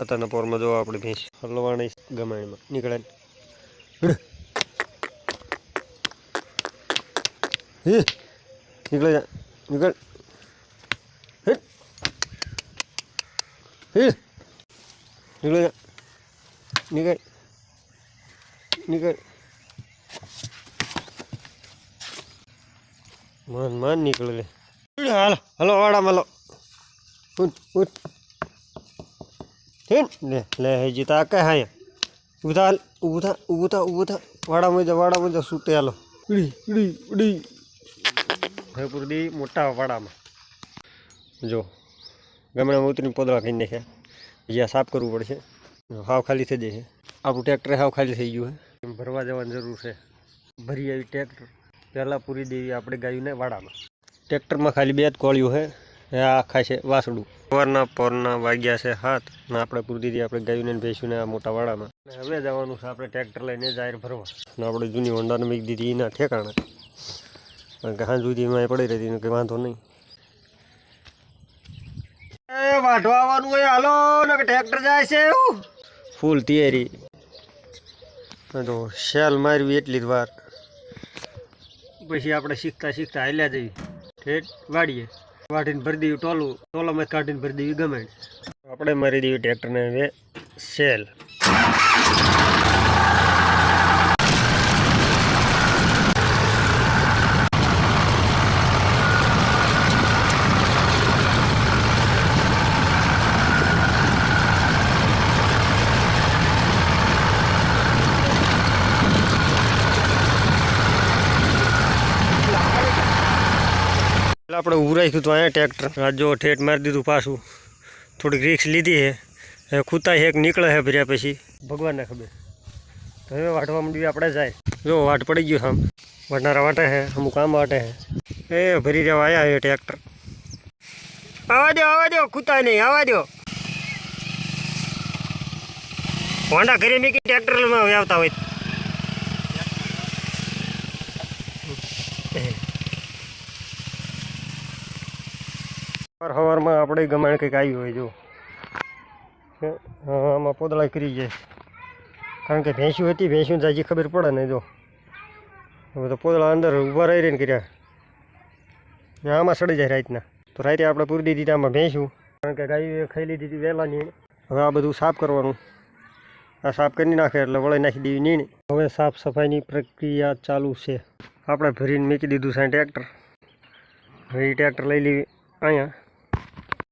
અત્યારના પોરમાં જોવા આપણે ભેંસ હલવાણી ગમાણીમાં નીકળે નીકળે જા, નીકળ. નીકળે જા, નીકળ નીકળ. માન માન નીકળે હાલો, હલો, વાડામાં લો ઉઠ ઉઠ. હેન લે લે હજી તા કે હાય ઊભું થા હાલ ઊભું થા ઊભું થા ઊભું થા વાડામાં જા વાડામાં જા સૂટે હાલો ઉડી ઉડી ઉડી જયપુરદી મોટા વાડામાં જો ગામડામાં ઉતરીને પોદળા કરી નાખ્યા જ્યાં સાફ કરવું પડશે હાવ ખાલી થઈ જશે આપણું ટ્રેક્ટર હાવ ખાલી થઈ ગયું છે ભરવા જવાની જરૂર છે. ભરી આવી ટ્રેક્ટર પહેલાં પૂરી દેવી આપણે ગાયુંને વાડામાં. ટ્રેક્ટરમાં ખાલી બે જ કોળિયું છે. એ આખા છે, વાસડું. સવારના પોરના વાગ્યા છે હાથ. ને આપણે પૂરી આપણે ગાયું ને ભેંસ્યું ને આ મોટા વાડામાં હવે જવાનું છે આપણે ટ્રેક્ટર લઈને જાહેર ભરવા. ને આપણે જૂની હોન્ડાને મૂકી દીધી એના ઠેકાણા. હાંજ સુધી એમાં પડી રહી હતી કે વાંધો નહીં. જાય છે ફૂલ તૈયારી. તો શેલ મારવી એટલી જ વાર. પછી આપણે શીખતા શીખતા હાલ્યા જઈએ. વાડીએ. વાટીને ભરી દેવી ટોલું. ટોલામાં કાઢીને ભરી દેવી ગમે. આપણે મારી દેવી ટ્રેક્ટરને હવે સેલ આપણે ઊભું રાખ્યું હતું અહીંયા ટ્રેક્ટર. આ જો ઠેઠ મારી દીધું પાછું. થોડીક રિક્સ લીધી છે. ખૂતા એક નીકળે છે ભર્યા પછી. ભગવાનને ખબર. તો હવે વાટવા માંડવી આપણે જાય. જો વાટ પડી ગયું આમ. વાટનારા વાટે છે, અમુક કામ વાટે છે. એ ભરી રહેવા આવ્યા છે ટ્રેક્ટર. આવા દો આવા દો ખૂતા નહીં, આવા દો હોન્ડા ઘરે મૂકી ટ્રેક્ટરમાં આવતા હોય સવાર સવારમાં આપણે ગમાણ કંઈક આવ્યું હોય જો. આમાં પોદળા કરી જાય. કારણ કે ભેંસું હતી ભેંસું જાજી ખબર પડે ને જો. હવે તો પોદળા અંદર ઊભા રહી રહીને કર્યા. આમાં સડી જાય રાતના. તો રાતે આપણે પૂરી દીધી આમાં ભેંસું. કારણ કે ગાયું ખાઈ લીધી હતી વહેલાની. હવે આ બધું સાફ કરવાનું. આ સાફ કરી નાખે એટલે વળી નાખી દેવી નીણ. હવે સાફ સફાઈની પ્રક્રિયા ચાલુ છે. આપણે ભરીને મૂકી દીધું છે ટ્રેક્ટર. હવે એ ટ્રેક્ટર લઈ લેવી અહીંયા.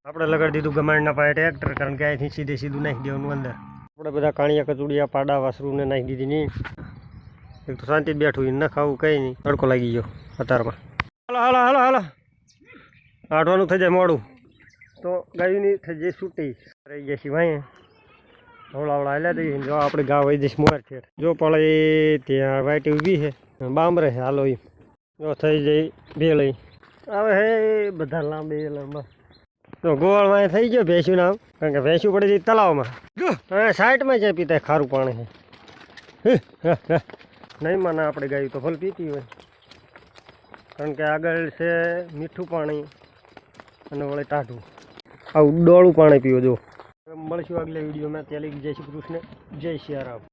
આપણે લગાડી દીધું ગમાણના પાયે ટ્રેક્ટર કારણ કે અહીંથી સીધે સીધું નાખી દેવાનું અંદર. આપણે બધા કાણિયા, કચુડિયા, પાડા, વાસરુને નાખી દીધી નહીં એક તો શાંતિ બેઠું ન ખાવું કંઈ નહીં. તડકો લાગી ગયો અત્યારમાં હાલો હાલો હાલો હાલો. આઠવાનું થઈ જાય મોડું. તો ગાયુંની થઈ જાય છૂટી. રહી જશે ભાઈ હવળાવળા હવળા હાલ્યા દઈએ. જો આપણે ગાવ વહી જઈશ મોર છે જો એ ત્યાં વાઈટ ઊભી છે. બામરે છે, હાલો એ જો થઈ જાય બે લઈ હવે હે, બધા લાંબે લાંબા તો ગોળમાં થઈ ગયો ભેંસું નામ કારણ કે ભેંસું પડી હતી તલાવમાં હવે સાઈડમાં છે પીતા ખારું પાણી. છે નહીં માના આપણે ગાયું તો ફલ પીતી હોય. કારણ કે આગળ છે મીઠું પાણી અને વળી ટાઢું આવું ડોળું પાણી પીવો જો. મળશું આગલા વિડીયોમાં. ત્યાં લઈ જય શ્રી કૃષ્ણ. જય સિયારામ